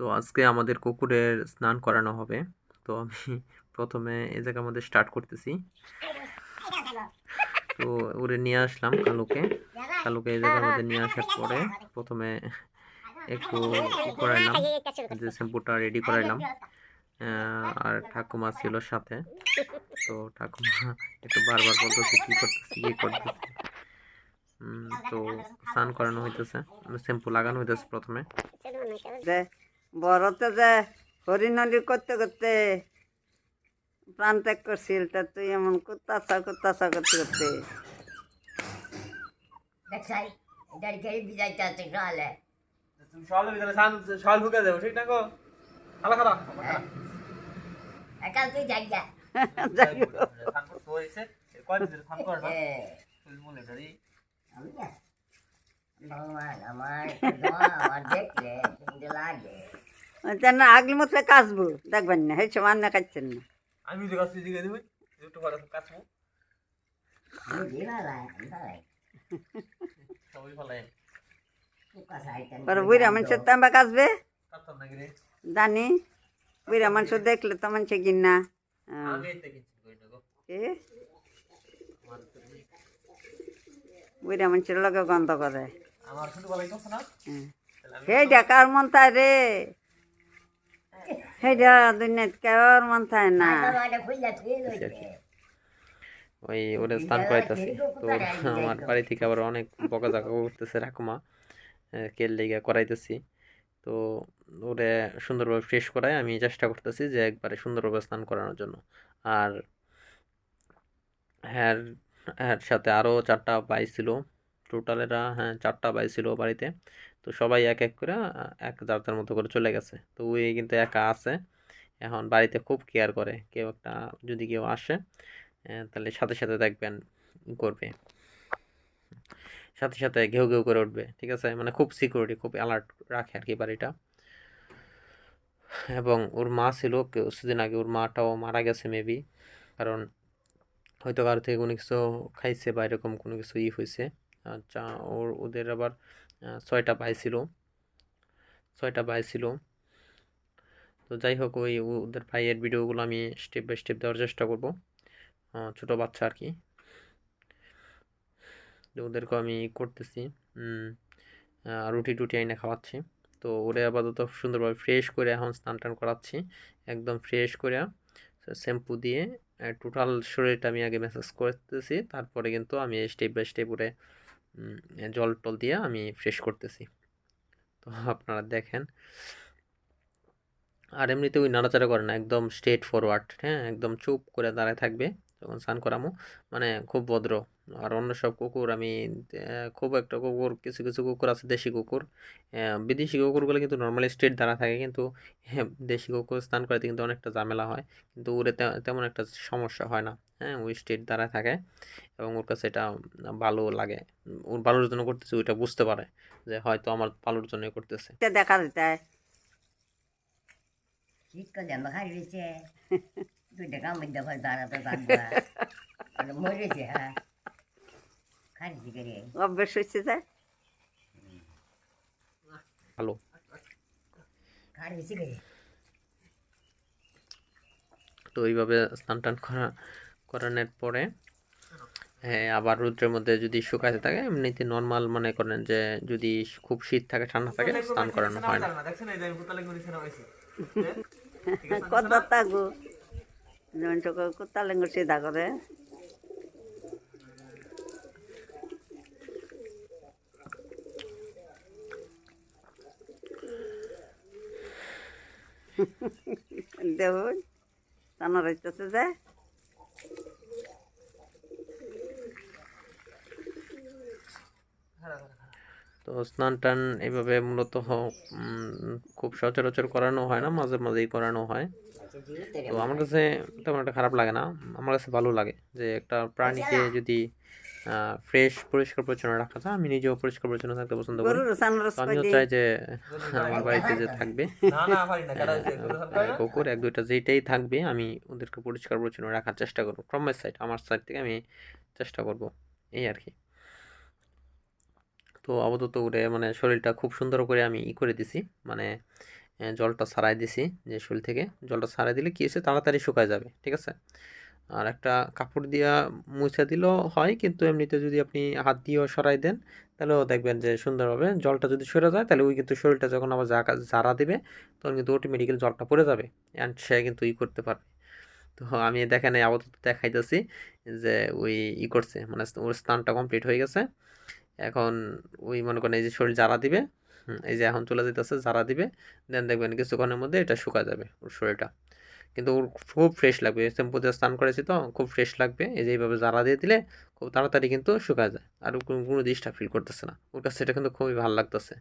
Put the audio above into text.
তো আজকে আমাদের কুকুরের স্নান করানো হবে। তো আমি প্রথমে এই জায়গার মধ্যে স্টার্ট করতেছি। তো ওরে নিয়ে আসলাম কালুকে। কালুকে এই জায়গার মধ্যে নিয়ে আসার পরে প্রথমে একটু করাইলাম, যে শ্যাম্পুটা রেডি করাইলাম। আর ঠাকুমা ছিল সাথে। তো ঠাকুমা একটু বারবার বলতেছে, কি করতেছি কি করতেছি তো স্নান করানো হইতেছে, শ্যাম্পু লাগানো হইতেছে প্রথমে। বড়তে যে হরিণলি করতে করতে প্রাণ ত্যাগ করছিল তা তুই এমন কুত্তাসা কুত্তাসা করতে করতে। সকালে তুমি সকালে সান সকাল ঢুকে যাব ঠিক না গো খালা খালা একাল তুই যাই যা সান করতে হয়েছে কয়দিন ধরে সান করে না তুই মনে করি আমি ভগবান আমার আমার দেখলে লাগে। যেন আগলি মতো কাচবো। দেখবেন না হেছে মান্য কাটছেন না আমি তো কাছে দিকে দিবি। একটু পরে সাইতেন পরে বুড়া মানুষের তাম্বা কাচবে। জানি। বুড়া মানুষ দেখলে তো মানুষ কিনা। বুড়া মানুষের লগে গন্ধ করে। আমার শুধু ভালোই না। হ্যাঁ। তাহলে আমি সেইটা কার মন থাকে রে? দুনিয়াত মন থাকে না। এটা ওই ওরে স্নান করাইতেছি। তো আমার বাড়ি থেকে আবার অনেক বকাঝকা করতেছে ঠাকুমা আহ, কেল লেগে করাইতেছি। তো ওরে সুন্দরভাবে ফ্রেশ করাই আমি চেষ্টা করতেছি যে একবারে সুন্দরভাবে স্নান করানোর জন্য। আর হ্যার হ্যার সাথে আরও চারটা বাই ছিল। টোটাল এরা হ্যাঁ চারটা বাই ছিল বাড়িতে। তো সবাই এক এক করে এক যার মতো করে চলে গেছে। তো ওই কিন্তু একা আছে। এখন বাড়িতে খুব কেয়ার করে। কেউ একটা যদি কেউ আসে তাহলে সাথে সাথে দেখবেন করবে। সাথে সাথে ঘেউ ঘেউ করে উঠবে, ঠিক আছে? মানে খুব সিকিউরিটি খুব অ্যালার্ট রাখে আর কি বাড়িটা। এবং ওর মা ছিল কিছুদিন আগে, ওর মাটাও মারা গেছে মেবি কারণ হয়তো কারও থেকে কোনো কিছু খাইছে বা এরকম কোনো কিছু ই হয়েছে আচ্ছা ওর, ওদের আবার ছয়টা ভাই ছিল ছয়টা ভাই ছিল তো যাই হোক, ওই ওদের ভাইয়ের ভিডিওগুলো আমি স্টেপ বাই স্টেপ দেওয়ার চেষ্টা করব। ছোট বাচ্চা আর কি। ওদেরকে আমি করতেছি। রুটি টুটি আইনে খাওয়াচ্ছি। তো ওরে আপাতত সুন্দরভাবে ফ্রেশ করে এখন স্নান টান করাচ্ছি। একদম ফ্রেশ করে শ্যাম্পু দিয়ে টোটাল শরীরটা আমি আগে ম্যাসাজ করতেছি। তারপরে কিন্তু আমি স্টেপ বাই স্টেপ ওরে জল টল দিয়ে আমি ফ্রেশ করতেছি। তো আপনারা দেখেন। আর এমনিতে ওই নাড়াচাড়া করে না, একদম স্ট্রেট ফরওয়ার্ড হ্যাঁ একদম চুপ করে দাঁড়ায় থাকবে, যখন স্নান করামো মানে খুব ভদ্র। আর অন্য সব কুকুর আমি খুব একটা কুকুর কিছু কিছু কুকুর আছে দেশি কুকুর। বিদেশি কুকুরগুলো কিন্তু নর্মালি স্ট্রেট দাঁড়া থাকে কিন্তু হ্যাঁ, দেশি কুকুর স্নান করাতে কিন্তু অনেকটা ঝামেলা হয়। কিন্তু ওরে তেমন একটা সমস্যা হয় না হ্যাঁ ওই স্ট্রেট দাঁড়ায় থাকে এবং ওর কাছে এটা ভালো লাগে। ওর ভালোর জন্য করতেছে ওইটা বুঝতে পারে যে হয়তো আমার ভালোর জন্যই করতেছে। দেখা দিতে। দেখা দাঁড়াতে মরেছে হ্যাঁ। অভ্যেস হয়েছে যে ভালো তো এইভাবে স্নান টান করা করানোর পরে হ্যাঁ আবার রৌদ্রের মধ্যে যদি শুকাইতে থাকে এমনিতে নর্মাল মনে করেন যে যদি খুব শীত থাকে ঠান্ডা থাকে স্নান করানো হয় না। কত তাগো? যেমন চোখ কুত্তা লেঙ্গুর সিধা করে। দেখুন টানা রইতেছে যে। তো স্নান টান এইভাবে মূলত খুব সচরাচর করানো হয় না মাঝে মাঝেই করানো হয়। তো আমার কাছে তেমন একটা খারাপ লাগে না আমার কাছে ভালো লাগে যে একটা প্রাণীকে যদি ফ্রেশ পরিষ্কার পরিচ্ছন্ন রাখা যায়। আমি নিজেও পরিষ্কার পরিচ্ছন্ন থাকতে পছন্দ করি। আমিও চাই যে আমার বাড়িতে যে থাকবে। কুকুর এক দুইটা যেটাই থাকবে আমি ওদেরকে পরিষ্কার পরিচ্ছন্ন রাখার চেষ্টা করব। ফ্রম মাই সাইড আমার সাইড থেকে আমি চেষ্টা করব এই আর কি। তো আপাতত ওরে মানে শরীরটা খুব সুন্দর করে আমি ই করে দিছি মানে জলটা ছাড়াই দিছি যে শরীর থেকে। জলটা সারাই দিলে কী হচ্ছে তাড়াতাড়ি শুকায় যাবে ঠিক আছে? আর একটা কাপড় দিয়া মুছে দিলেও হয়, কিন্তু এমনিতে যদি আপনি হাত দিয়েও সরাই দেন, তাহলেও দেখবেন যে সুন্দরভাবে জলটা যদি সরে যায়, তাহলে ওই কিন্তু শরীরটা যখন আবার জারা দেবে, তখন কিন্তু অটোমেটিক্যালি জলটা পড়ে যাবে অ্যান্ড সে কিন্তু ই করতে পারবে। তো আমি দেখেন আপাতত দেখাইতেছি যে ওই ই করছে মানে ওর স্নানটা কমপ্লিট হয়ে গেছে। এখন ওই মনে করেন এই যে শরীর জারা দিবে এই যে এখন চলে যেতেছে জারা দিবে দেন দেখবেন কিছুক্ষণের মধ্যে এটা শুকা যাবে ওর শরীরটা। কিন্তু ওর খুব ফ্রেশ লাগবে। শ্যাম্পুতে স্নান করেছি তো, খুব ফ্রেশ লাগবে। এই যে এইভাবে জ্বালা দিয়ে দিলে খুব তাড়াতাড়ি কিন্তু শুকায় যায়। আর কোনো কোনো ডিস্টার্ব ফিল করতেছে না। ওর কাছে সেটা কিন্তু খুবই ভালো লাগতেছে।